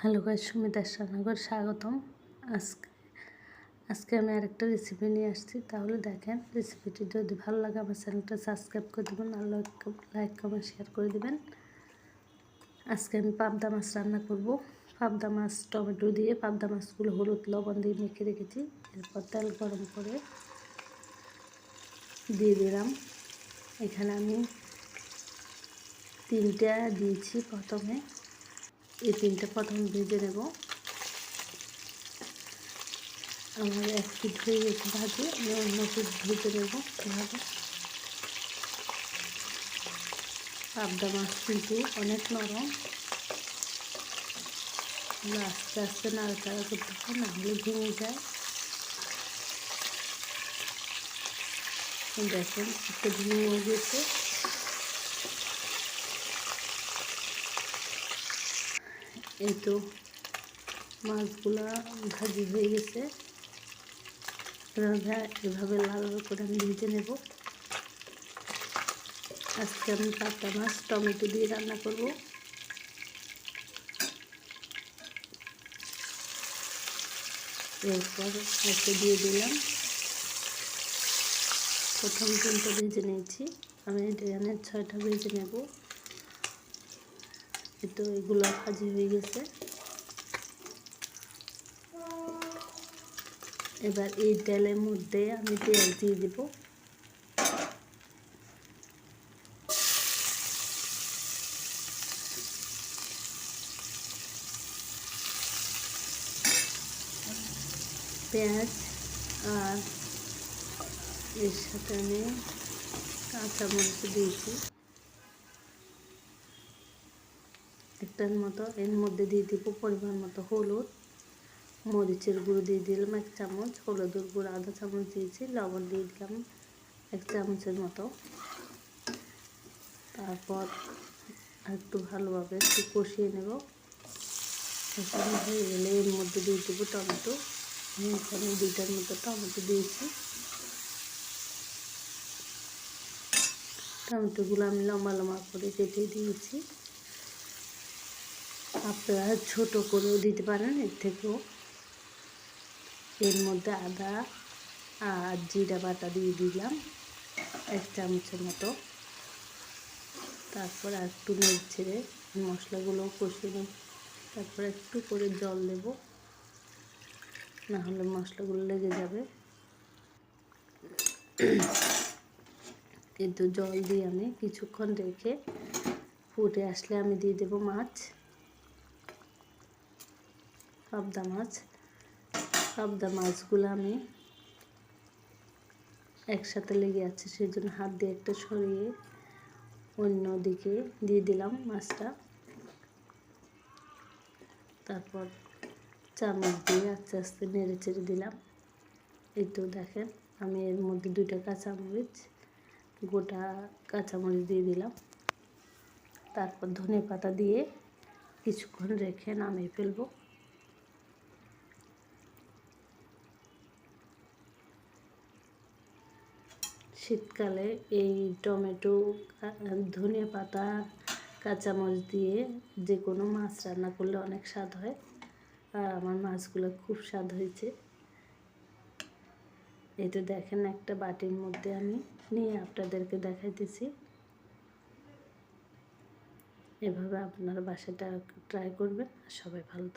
Hello guys Sumita রান্নাঘর স্বাগতম। আজকে আজকে আমি আরেকটা রেসিপি নিয়ে আসছি। তাহলে দেখেন রেসিপিটি যদি ভালো লাগে আমার চ্যানেলটা সাবস্ক্রাইব করে দেবেন, আর লাইক কমেন্ট শেয়ার করে দেবেন। আজকে আমি পাবদা মাছ রান্না করব। পাবদা মাছ টমেটো দিয়ে, পাবদা মাছগুলো হলুদ লবণ দিয়ে মেখে রেখেছি। এরপর তেল গরম করে দিয়ে দিলাম। এখানে আমি তিনটা দিয়েছি প্রথমে। এই তিনটে প্রথম ভেজে নেব। আমার এক পিঠ হয়ে গেছে ভাজে, আমি অন্য পিঠ ভেজে নেব এভাবে পাবদা মাছ কিন্তু অনেক নরম। আস্তে আস্তে নাড়াচাড়া করতে হয় না হলে ভেঙে যায়। দেখেন, একটু ভেঙে গেছে। এই তো মাছগুলা ভাজি হয়ে গেছে। রাধা এভাবে লাল লাল করে আমি ভেজে নেব। আজকে আমি পাতা মাছ, টমেটো দিয়ে রান্না করব। এরপর একটা দিয়ে দিলাম। প্রথম তিনটা ভেজে নিয়েছি। আমি এখানে ছয়টা ভেজে নেব। তো এগুলো ভাজি হয়ে গেছে। এবার এই তেলের মধ্যে আমি তেল দিয়ে দেব। পেঁয়াজ আর এর সাথে আমি কাঁচামরিচ দিয়েছি। একটার মতো, এর মধ্যে দিয়ে দিব পরিমাণ মতো হলুদ, মরিচের গুঁড়ো দিয়ে দিলাম এক চামচ, হলুদের গুঁড়ো আধা চামচ দিয়েছি, লবণ দিয়ে দিলাম এক চামচের মতো। তারপর একটু ভালোভাবে একটু কষিয়ে নেব। হয়ে গেলে এর মধ্যে দিয়ে দেবো টমেটো। এখানে দুইটার মতো টমেটো দিয়েছি। টমেটোগুলো আমি লম্বা লম্বা করে কেটে দিয়েছি। আপনারা ছোট করেও দিতে পারেন, এর থেকেও। এর মধ্যে আদা আর জিরা বাটা দিয়ে দিলাম, এক চামচের মতো। তারপর একটু নেড়ে ছেড়ে মশলাগুলো কষিয়ে নেব। তারপর একটু করে জল দেব, নাহলে মশলাগুলো লেগে যাবে। কিন্তু জল দিয়ে আমি কিছুক্ষণ রেখে ফুটে আসলে আমি দিয়ে দেবো মাছ। পাবদা মাছ। পাবদা মাছগুলো আমি একসাথে লেগে আছে সেই জন্য হাত দিয়ে একটা সরিয়ে অন্য দিকে দিয়ে দিলাম মাছটা। তারপর চামচ দিয়ে আস্তে আস্তে নেড়ে চেড়ে দিলাম। এই তো দেখেন, আমি এর মধ্যে দুইটা কাঁচামরিচ, গোটা কাঁচামরিচ দিয়ে দিলাম। তারপর ধনে পাতা দিয়ে কিছুক্ষণ রেখে নামিয়ে ফেলব। শীতকালে এই টমেটো ধনে পাতা, কাঁচামরিচ দিয়ে যে কোনো মাছ রান্না করলে অনেক স্বাদ হয়। আর আমার মাছগুলো খুব স্বাদ হয়েছে। এটা দেখেন একটা বাটির মধ্যে আমি নিয়ে আপনাদেরকে দেখাইতেছি। এভাবে আপনারা বাসাটা ট্রাই করবেন। সবাই ভালো